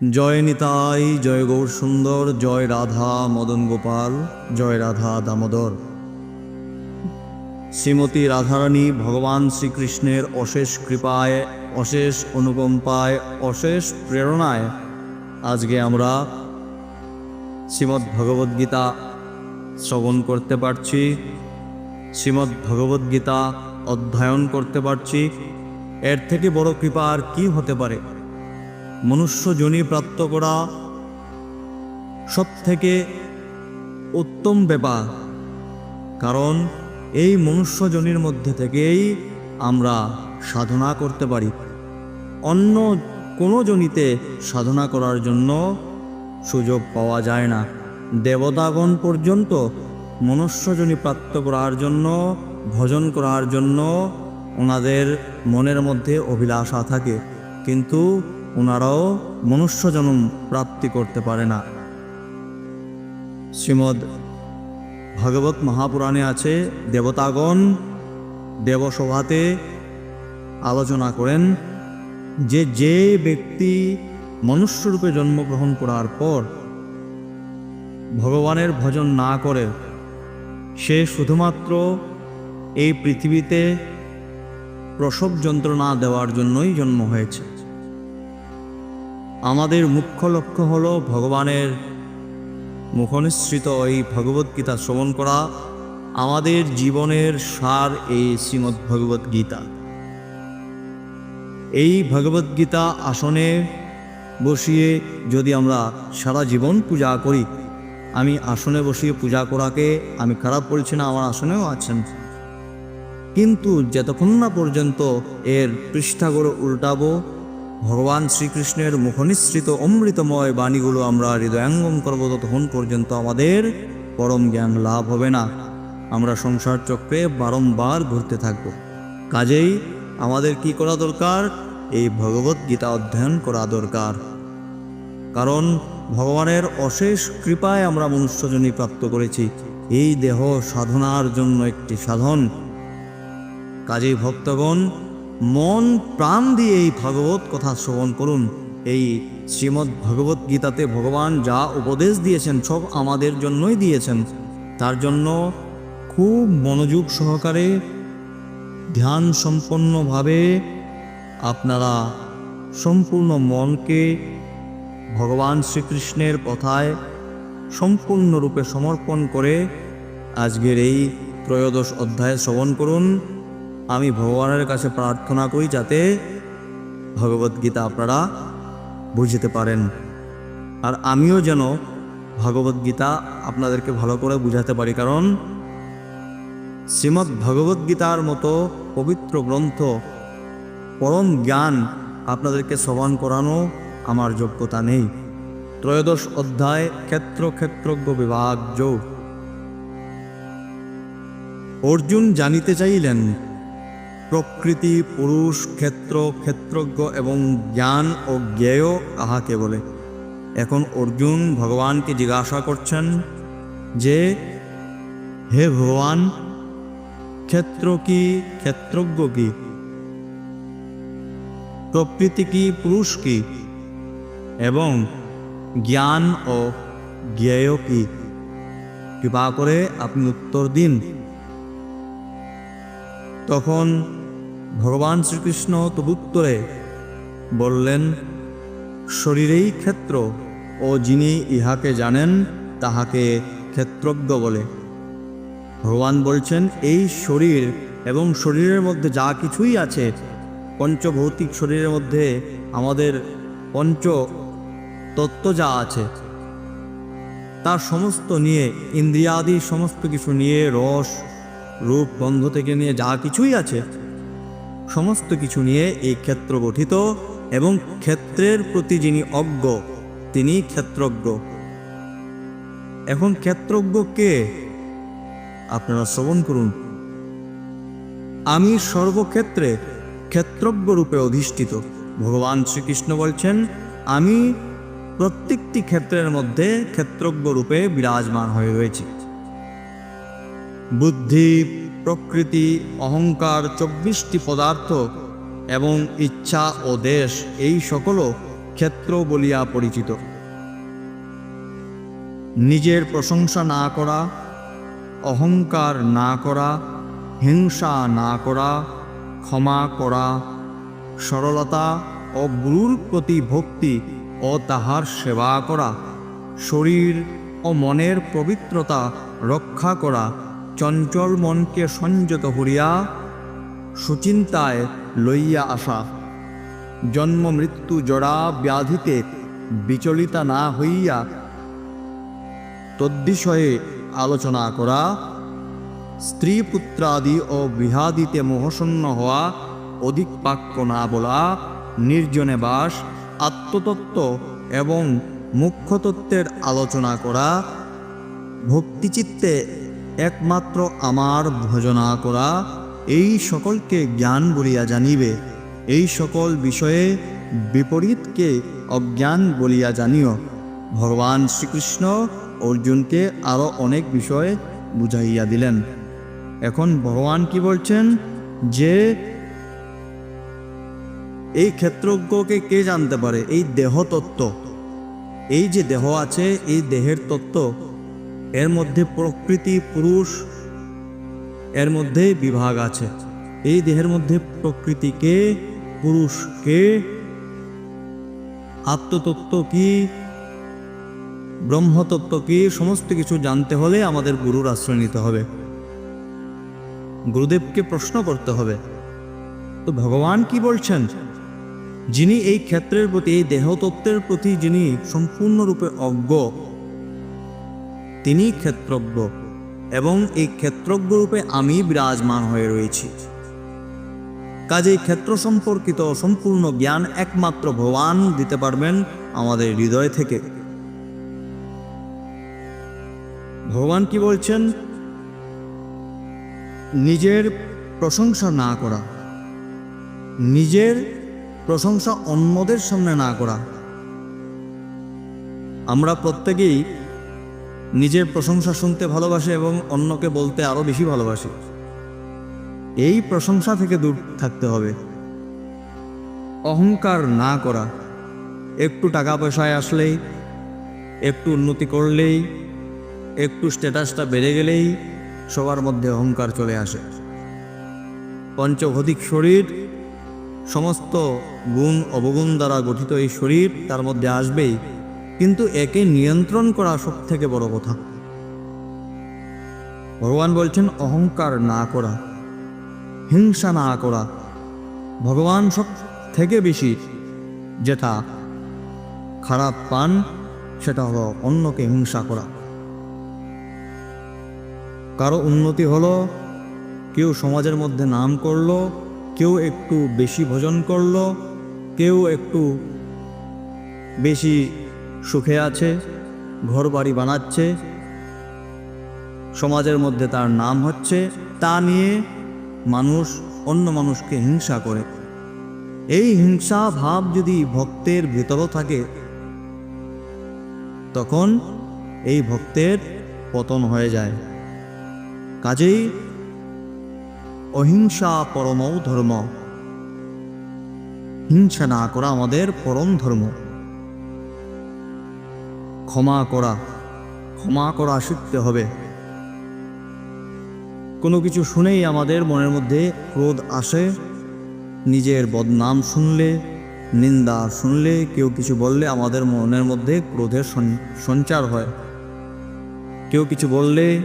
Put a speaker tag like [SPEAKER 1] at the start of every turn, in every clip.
[SPEAKER 1] জয় নিতাই, জয় গৌর সুন্দর, জয় রাধা মদন গোপাল, জয় রাধা দামোদর। শ্রীমতী রাধারানী, ভগবান শ্রীকৃষ্ণের অশেষ কৃপায়, অশেষ অনুকম্পায়, অশেষ প্রেরণায় আজকে আমরা শ্রীমদ্ ভগবদ্গীতা শ্রবণ করতে পারছি শ্রীমদ্ ভগবদ্গীতা অধ্যয়ন করতে পারছি। এর থেকে বড় কৃপা আর কি হতে পারে? মনুষ্য জনি প্রাপ্ত করা সব থেকে উত্তম ব্যাপার। কারণ এই মনুষ্য জনির মধ্যে থেকেই আমরা সাধনা করতে পারি। অন্য কোনো জনিতে সাধনা করার জন্য সুযোগ পাওয়া যায় না। দেবতাগণ পর্যন্ত মনুষ্যজনী প্রাপ্ত করার জন্য, ভজন করার জন্য ওনাদের মনের মধ্যে অভিলাষা থাকে। কিন্তু ওনারাও মনুষ্য জন্ম প্রাপ্তি করতে পারে না। শ্রীমদ ভাগবত মহাপুরাণে আছে, দেবতাগণ দেবসভাতে আলোচনা করেন যে যে ব্যক্তি মনুষ্যরূপে জন্মগ্রহণ করার পর ভগবানের ভজন না করে, সে শুধুমাত্র এই পৃথিবীতে প্রসব যন্ত্রণা দেওয়ার জন্যই জন্ম হয়েছে। আমাদের মুখ্য লক্ষ্য হল ভগবানের মুখনিসৃত এই ভগবদ্গীতা শ্রবণ করা। আমাদের জীবনের সার এই শ্রীমদ্ গীতা। এই ভগবদ্গীতা আসনে বসিয়ে যদি আমরা সারা জীবন পূজা করি, আমি আসনে বসিয়ে পূজা করাকে আমি খারাপ বলছি না, আমার আসনেও আছেন। কিন্তু যতক্ষণ না পর্যন্ত এর পৃষ্ঠাগুলো উল্টাবো ভগবান শ্রীকৃষ্ণের মুখনিসৃত অমৃতময় বাণীগুলো আমরা হৃদয়াঙ্গম করব ততক্ষণ পর্যন্ত আমাদের পরম জ্ঞান লাভ হবে না। আমরা সংসার চক্রে বারংবার ঘুরতে থাকব। কাজেই আমাদের কি করা দরকার? এই ভগবত গীতা অধ্যয়ন করা দরকার। কারণ ভগবানের অশেষ কৃপায় আমরা মনুষ্যজনী প্রাপ্ত করেছি। এই দেহ সাধনার জন্য একটি সাধন। কাজেই ভক্তগণ মন প্রাণ দিয়ে এই ভগবত কথা শ্রবণ করুন। এই শ্রীমদ্ ভগবত গীতাতে ভগবান যা উপদেশ দিয়েছেন, সব আমাদের জন্যই দিয়েছেন। তার জন্য খুব মনোযোগ সহকারে ধ্যান সম্পন্নভাবে আপনারা সম্পূর্ণ মনকে ভগবান শ্রীকৃষ্ণের কথায় সম্পূর্ণরূপে সমর্পণ করে আজকের এই ত্রয়োদশ অধ্যায় শ্রবণ করুন। আমি ভগবানের কাছে প্রার্থনা করি যাতে ভগবদ্গীতা আপনারা বুঝতে পারেন। আর আমিও যেন ভগবদ্গীতা আপনাদেরকে ভালো করে বুঝাতে পারি, কারণ শ্রীমদ্ ভগবদ্গীতার মতো পবিত্র গ্রন্থ, পরম জ্ঞান আপনাদেরকে শ্রবণ করানো আমার যোগ্যতা নেই। ত্রয়োদশ অধ্যায়, ক্ষেত্র ক্ষেত্রজ্ঞ বিভাগ যোগ অর্জুন জানিতে চাইলেন প্রকৃতি, পুরুষ, ক্ষেত্র, ক্ষেত্রজ্ঞ এবং জ্ঞান ও জ্ঞেয় কাহাকে বলে? এখন অর্জুন ভগবানকে জিজ্ঞাসা করছেন যে, হে ভগবান, ক্ষেত্র কি, ক্ষেত্রজ্ঞ কি? প্রকৃতি কি, পুরুষ কি? এবং জ্ঞান ও জ্ঞেয় কি? কৃপা করে আপনি উত্তর দিন। তখন ভগবান শ্রীকৃষ্ণ তবুত্তরে বললেন, শরীরেই ক্ষেত্র ও যিনি ইহাকে জানেন, তাহাকে ক্ষেত্রজ্ঞ বলে। ভগবান বলছেন, এই শরীর এবং শরীরের মধ্যে যা কিছুই আছে, পঞ্চভৌতিক শরীরের মধ্যে আমাদের পঞ্চ তত্ত্ব যা আছে, তার সমস্ত নিয়ে, ইন্দ্রিয়াদি সমস্ত কিছু নিয়ে রস রূপ বন্ধ থেকে নিয়ে যা কিছুই আছে, সমস্ত কিছু নিয়ে এই ক্ষেত্র গঠিত এবং ক্ষেত্রের প্রতি যিনি অজ্ঞ, তিনি ক্ষেত্রজ্ঞ। এখন ক্ষেত্রজ্ঞ কে? আপনারা শ্রবণ করুন। আমি সর্বক্ষেত্রে ক্ষেত্রজ্ঞ রূপে অধিষ্ঠিত। ভগবান শ্রীকৃষ্ণ বলছেন, আমি প্রত্যেকটি ক্ষেত্রের মধ্যে ক্ষেত্রজ্ঞ রূপে বিরাজমান হয়ে রয়েছি। বুদ্ধি, প্রকৃতি, অহংকার চব্বিশটি পদার্থ এবং ইচ্ছা ও দেশ, এই সকলও ক্ষেত্র বলিয়া পরিচিত। নিজের প্রশংসা না করা, অহংকার না করা, হিংসা না করা, ক্ষমা করা, সরলতা ও গুরুর প্রতি ভক্তি ও তাহার সেবা করা, শরীর ও মনের পবিত্রতা রক্ষা করা চঞ্চল মনকে সংযত করিয়া সুচিন্তায় লইয়া আসা। জন্ম মৃত্যু জড়া ব্যাধিতে বিচলিতা না হইয়া তদ্বিষয়ে আলোচনা করা স্ত্রী পুত্রাদি ও বিহাদিতে মোহশূন্য হওয়া, অধিক বাক্য না বলা, নির্জনে বাস, আত্মতত্ত্ব এবং মুখ্যতত্ত্বের আলোচনা করা, ভক্তিচিত্তে একমাত্র আমার ভজনা করা, এই সকলকে জ্ঞান বলিয়া জানিবে। এই সকল বিষয়ে বিপরীতকে অজ্ঞান বলিয়া জানিও। ভগবান শ্রীকৃষ্ণ অর্জুনকে আরও অনেক বিষয়ে বুঝাইয়া দিলেন। এখন ভগবান কি বলছেন? যে এই ক্ষেত্রজ্ঞকে কে জানতে পারে? এই দেহ তত্ত্ব এই যে দেহ আছে, এই দেহের তত্ত্ব এর মধ্যে প্রকৃতি পুরুষ, এর মধ্যে বিভাগ আছে। এই দেহের মধ্যে প্রকৃতিকে পুরুষকে আত্মতত্ত্ব কি? ব্রহ্মতত্ত্ব কি? সমস্ত কিছু জানতে হলে আমাদের গুরুর আশ্রয় নিতে হবে। গুরুদেবকে প্রশ্ন করতে হবে। তো ভগবান কি বলছেন? যিনি এই ক্ষেত্রের প্রতি, এই দেহতত্ত্বের প্রতি যিনি সম্পূর্ণরূপে অজ্ঞ তিনি ক্ষেত্রজ্ঞ এবং এই ক্ষেত্রজ্ঞ রূপে আমি বিরাজমান হয়ে রয়েছি। কাজেই ক্ষেত্র সম্পর্কিত সম্পূর্ণ জ্ঞান একমাত্র ভগবান দিতে পারবেন আমাদের হৃদয় থেকে। ভগবান কি বলছেন? নিজের প্রশংসা না করা, নিজের প্রশংসা অন্যদের সামনে না করা। আমরা প্রত্যেকেই নিজের প্রশংসা শুনতে ভালোবাসে এবং অন্যকে বলতে আরও বেশি ভালোবাসে। এই প্রশংসা থেকে দূর থাকতে হবে। অহংকার না করা। একটু টাকা পয়সায় আসলেই, একটু উন্নতি করলেই, একটু স্ট্যাটাসটা বেড়ে গেলেই সবার মধ্যে অহংকার চলে আসে। পঞ্চভৌতিক শরীর, সমস্ত গুণ অবগুণ দ্বারা গঠিত এই শরীর তার মধ্যে আসবেই। কিন্তু একে নিয়ন্ত্রণ করা সব থেকে বড় কথা। ভগবান বলছেন, অহংকার না করা, হিংসা না করা, ভগবান সব থেকে বেশি যেটা খারাপ পান, সেটা হলো অন্যকে হিংসা করা। কারও উন্নতি হলো, কেউ সমাজের মধ্যে নাম করল, কেউ একটু বেশি ভোজন করল, কেউ একটু বেশি সুখে আছে ঘর বাড়ি বানাচ্ছে, সমাজের মধ্যে তার নাম হচ্ছে, তা নিয়ে মানুষ, অন্য মানুষকে হিংসা করে। এই হিংসা ভাব যদি ভক্তের ভেতরও থাকে, তখন এই ভক্তের পতন হয়ে যায়। কাজেই অহিংসা পরম ধর্ম। হিংসা না করা আমাদের পরম ধর্ম। ক্ষমা করা ক্ষমা করা শিখতে হবে। কোনো কিছু শুনেই আমাদের মনের মধ্যে ক্রোধ আসে, নিজের বদনাম শুনলে, নিন্দা শুনলে, কেউ কিছু বললে আমাদের মনের মধ্যে ক্রোধের সঞ্চার হয়। কেউ কিছু বললে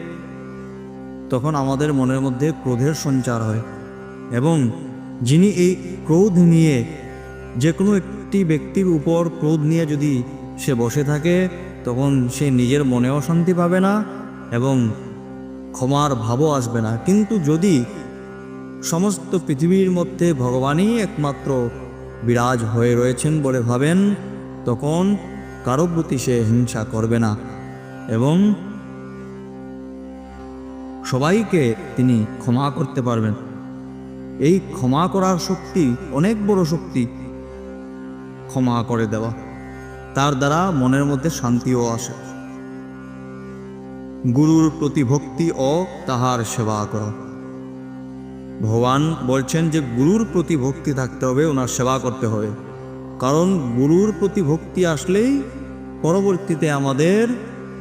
[SPEAKER 1] তখন আমাদের মনের মধ্যে ক্রোধের সঞ্চার হয় এবং যিনি এই ক্রোধ নিয়ে যে কোনো একটি ব্যক্তির উপর ক্রোধ নিয়ে যদি সে বসে থাকে তখন সে নিজের মনেও শান্তি পাবে না এবং ক্ষমার ভাবও আসবে না। কিন্তু যদি সমস্ত পৃথিবীর মধ্যে ভগবানই একমাত্র বিরাজ হয়ে রয়েছেন বলে ভাবেন, তখন কারও প্রতি সে হিংসা করবে না এবং সবাইকে তিনি ক্ষমা করতে পারবেন। এই ক্ষমা করার শক্তি অনেক বড় শক্তি। ক্ষমা করে দেওয়া। তার দ্বারা মনের মধ্যে শান্তিও আসে। গুরুর প্রতি ভক্তি ও তাহার সেবা করা। ভগবান বলছেন যে, গুরুর প্রতি ভক্তি থাকতে হবে, ওনার সেবা করতে হবে। কারণ গুরুর প্রতি ভক্তি আসলেই পরবর্তীতে আমাদের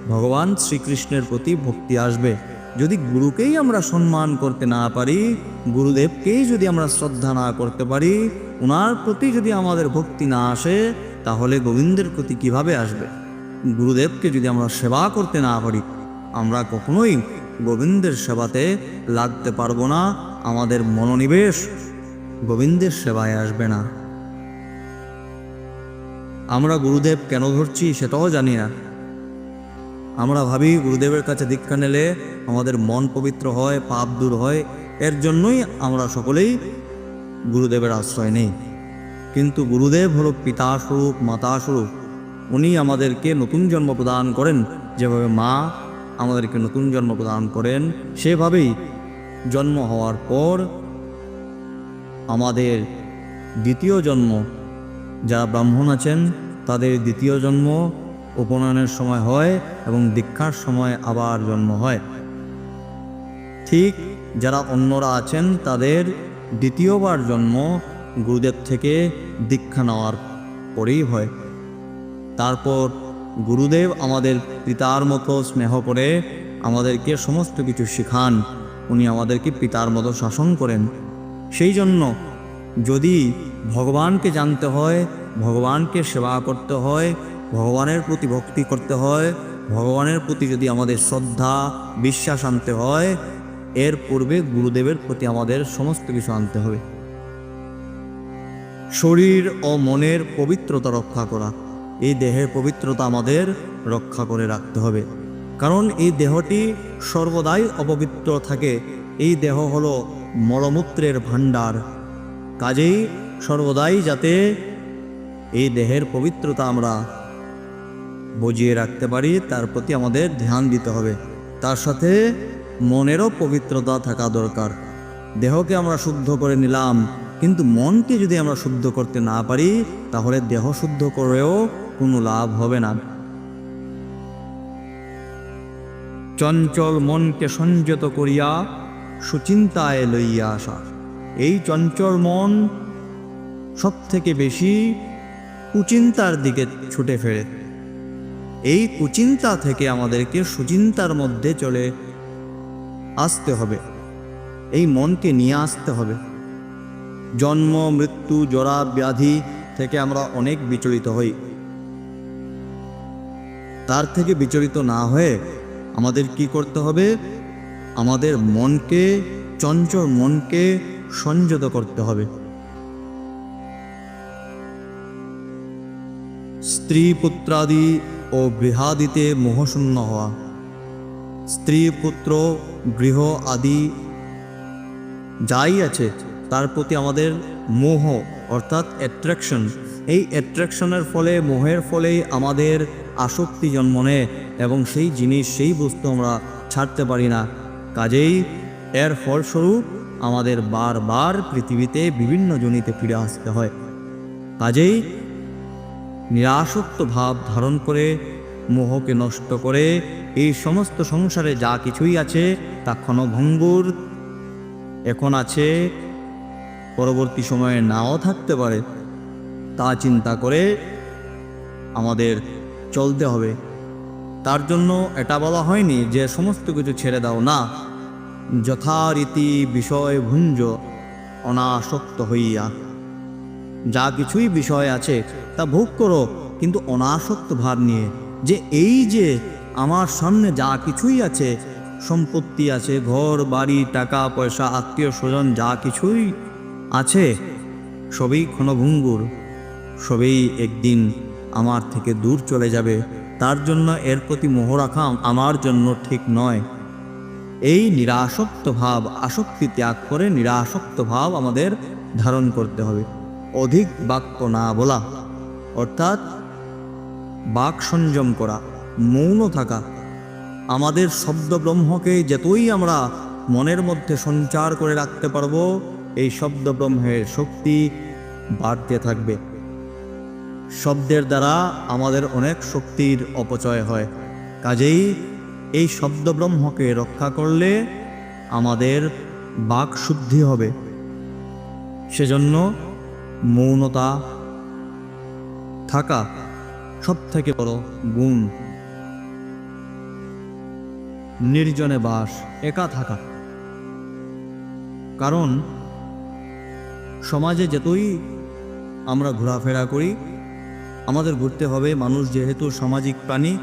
[SPEAKER 1] ভগবান শ্রীকৃষ্ণের প্রতি ভক্তি আসবে। যদি গুরুকেই আমরা সম্মান করতে না পারি, গুরুদেবকেই যদি আমরা শ্রদ্ধা না করতে পারি, ওনার প্রতি যদি আমাদের ভক্তি না আসে তাহলে গোবিন্দের প্রতি কীভাবে আসবে? গুরুদেবকে যদি আমরা সেবা করতে না পারি, আমরা কখনোই গোবিন্দের সেবাতে লাগতে পারব না, আমাদের মনোনিবেশ গোবিন্দের সেবায় আসবে না। আমরা গুরুদেব কেন ধরছি সেটাও জানি না। আমরা ভাবি গুরুদেবের কাছে দীক্ষা নিলে আমাদের মন পবিত্র হয়, পাপ দূর হয়, এর জন্যই আমরা সকলেই গুরুদেবের আশ্রয় নেই। কিন্তু গুরুদেব হলো পিতা স্বরূপ মাতা স্বরূপ উনি আমাদেরকে নতুন জন্ম প্রদান করেন। যেভাবে মা আমাদেরকে নতুন জন্ম প্রদান করেন, সেভাবেই জন্ম হওয়ার পর আমাদের দ্বিতীয় জন্ম, যারা ব্রাহ্মণ আছেন, তাদের দ্বিতীয় জন্ম উপনয়নের সময় হয় এবং দীক্ষার সময় আবার জন্ম হয়। ঠিক যারা অন্যরা আছেন, তাদের দ্বিতীয়বার জন্ম গুরুদেব থেকে দীক্ষা নেওয়ার পরেই হয়। তারপর গুরুদেব আমাদের পিতার মতো স্নেহ করে আমাদেরকে সমস্ত কিছু শেখান। উনি আমাদেরকে পিতার মতো শাসন করেন। সেই জন্য যদি ভগবানকে জানতে হয়, ভগবানকে সেবা করতে হয়, ভগবানের প্রতি ভক্তি করতে হয়, ভগবানের প্রতি যদি আমাদের শ্রদ্ধা, বিশ্বাস আনতে হয়, এর পূর্বে গুরুদেবের প্রতি আমাদের সমস্ত কিছু আনতে হবে। শরীর ও মনের পবিত্রতা রক্ষা করা। এই দেহের পবিত্রতা আমাদের রক্ষা করে রাখতে হবে। কারণ এই দেহটি সর্বদাই অপবিত্র থাকে। এই দেহ হলো মলমূত্রের ভাণ্ডার। কাজেই সর্বদাই যাতে এই দেহের পবিত্রতা আমরা বজিয়ে রাখতে পারি, তার প্রতি আমাদের ধ্যান দিতে হবে। তার সাথে মনেরও পবিত্রতা থাকা দরকার। দেহকে আমরা শুদ্ধ করে নিলাম। কিন্তু মনকে যদি আমরা শুদ্ধ করতে না পারি, তাহলে দেহ শুদ্ধ করেও কোনো লাভ হবে না। চঞ্চল মনকে সংযত করিয়া সুচিন্তায় লইয়া আসা। এই চঞ্চল মন সব থেকে বেশি কুচিন্তার দিকে ছুটে ফেরে। এই কুচিন্তা থেকে আমাদেরকে সুচিন্তার মধ্যে চলে আসতে হবে। এই মনকে নিয়ে আসতে হবে। জন্ম, মৃত্যু, জরা, ব্যাধি থেকে আমরা অনেক বিচলিত হই। তার থেকে বিচলিত না হয়ে আমাদের কি করতে হবে? আমাদের মনকে, চঞ্চল মনকে সংযত করতে হবে। স্ত্রী পুত্রাদি ও গৃহাদিতে মোহশূন্য হওয়া। স্ত্রী, পুত্র, গৃহ আদি যাই আছে তার প্রতি আমাদের মোহ, অর্থাৎ অ্যাট্রাকশন এই অ্যাট্রাকশনের ফলে, মোহের ফলেই আমাদের আসক্তি জন্ম নেয় এবং সেই জিনিস, সেই বস্তু আমরা ছাড়তে পারি না। কাজেই এর ফলস্বরূপ আমাদের বারবার পৃথিবীতে বিভিন্ন জনিতে ফিরে আসতে হয়। কাজেই নিরাসক্ত ভাব ধারণ করে, মোহকে নষ্ট করে, এই সমস্ত সংসারে যা কিছুই আছে, তা ক্ষণভঙ্গুর এখন আছে পরবর্তী সময়ে নাও থাকতে পারে, তা চিন্তা করে আমাদের চলতে হবে। তার জন্য এটা বলা হয়নি যে সমস্ত কিছু ছেড়ে দাও, না। যথারীতি বিষয় ভুঞ্জ, অনাসক্ত হইয়া। যা কিছুই বিষয় আছে, তা ভোগ করো, কিন্তু অনাসক্ত ভাব নিয়ে। যে এই যে আমার সামনে যা কিছুই আছে, সম্পত্তি আছে, ঘর, বাড়ি, টাকা, পয়সা আত্মীয় স্বজন যা কিছুই আছে? সবই ক্ষণভঙ্গুর, সবই একদিন আমার থেকে দূর চলে যাবে। তার জন্য এর প্রতি মোহ রাখা আমার জন্য ঠিক নয়। এই নিরাসক্ত ভাব, আসক্তি ত্যাগ করে নিরাসক্ত ভাব আমাদের ধারণ করতে হবে। অধিক বাক্য না বলা, অর্থাৎ বাক সংযম করা, মৌন থাকা, আমাদের শব্দ ব্রহ্মকে যতই আমরা মনের মধ্যে সঞ্চার করে রাখতে পারব এই শব্দ ব্রহ্মের শক্তি বাড়তে থাকবে। শব্দের দ্বারা আমাদের অনেক শক্তির অপচয় হয়। কাজেই এই শব্দ ব্রহ্মকে রক্ষা করলে আমাদের বাক শুদ্ধি হবে। সেজন্য মৌনতা থাকা সব থেকে বড় গুণ। নির্জনে বাস, একা থাকা। কারণ সমাজে যতই আমরা ঘোরাফেরা করি, আমাদের ঘুরতে হবে মানুষ যেহেতু সামাজিক প্রাণী,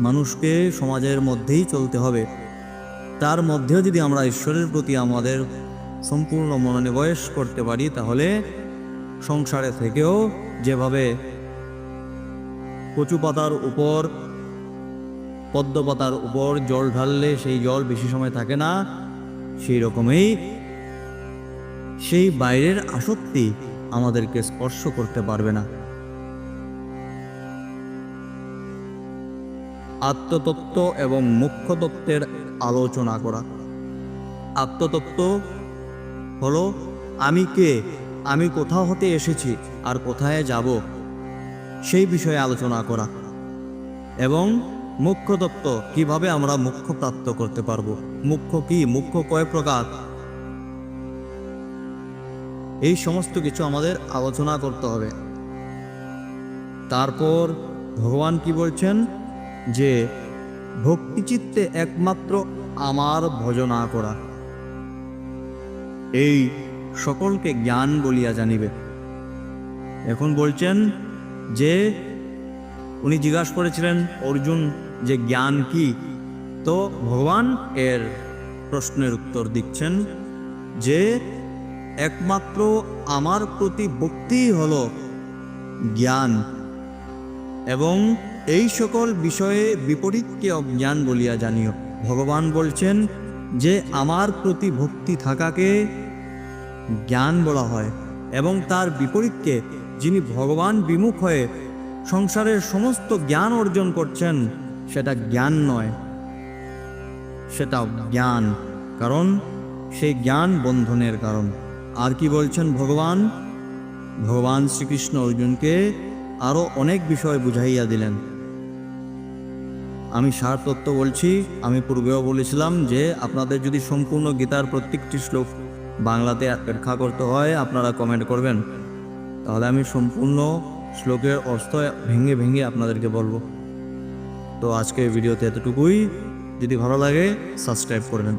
[SPEAKER 1] মানুষকে সমাজের মধ্যেই চলতে হবে। তার মধ্যেও যদি আমরা ঈশ্বরের প্রতি আমাদের সম্পূর্ণ মনোনিবেশ করতে পারি, তাহলে সংসারে থেকেও যেভাবে কচু পাতার উপর, পদ্ম পাতার উপর জল ঢাললে সেই জল বেশি সময় থাকে না, সেই রকমই সেই বাইরের আসক্তি আমাদেরকে স্পর্শ করতে পারবে না। আত্মতত্ত্ব এবং মুখ্য তত্ত্বের আলোচনা করা। আত্মতত্ত্ব হলো, আমি কে, আমি কোথাও হতে এসেছি, আর কোথায় যাব, সেই বিষয়ে আলোচনা করা। এবং মুখ্য তত্ত্ব কীভাবে আমরা মুখ্য প্রাপ্ত করতে পারব? মুখ্য কি? মুখ্য কয় প্রকার? এই সমস্ত কিছু আমাদের আলোচনা করতে হবে। তারপর ভগবান কি বলছেন? যে ভক্তিচিত্তে একমাত্র আমার ভজনা করা। এই সকলকে জ্ঞান বলিয়া জানিবে। এখন বলছেন যে উনি জিজ্ঞাসা করেছিলেন, অর্জুন, যে জ্ঞান কি? তো ভগবান এর প্রশ্নের উত্তর দিচ্ছেন যে একমাত্র আমার প্রতি ভক্তিই হলো জ্ঞান। এবং এই সকল বিষয়ে বিপরীতকে অজ্ঞান বলিয়া জানিও। ভগবান বলছেন যে, আমার প্রতি ভক্তি থাকাকে জ্ঞান বলা হয় এবং তার বিপরীতকে যিনি ভগবান বিমুখ হয়ে সংসারের সমস্ত জ্ঞান অর্জন করছেন, সেটা জ্ঞান নয়, সেটা জ্ঞান কারণ সেই জ্ঞান বন্ধনের কারণ। আর কি বলছেন ভগবান? ভগবান শ্রীকৃষ্ণ অর্জুনকে আরও অনেক বিষয় বুঝাইয়া দিলেন। আমি সার তত্ত্ব বলছি, আমি পূর্বেও বলেছিলাম যে আপনাদের যদি সম্পূর্ণ গীতার প্রত্যেকটি শ্লোক বাংলাতে ব্যাখ্যা করতে হয়, আপনারা কমেন্ট করবেন। তাহলে আমি সম্পূর্ণ শ্লোকের অর্থ ভেঙে ভেঙে আপনাদেরকে বলব। তো আজকে ভিডিওতে এতটুকুই। যদি ভালো লাগে সাবস্ক্রাইব করবেন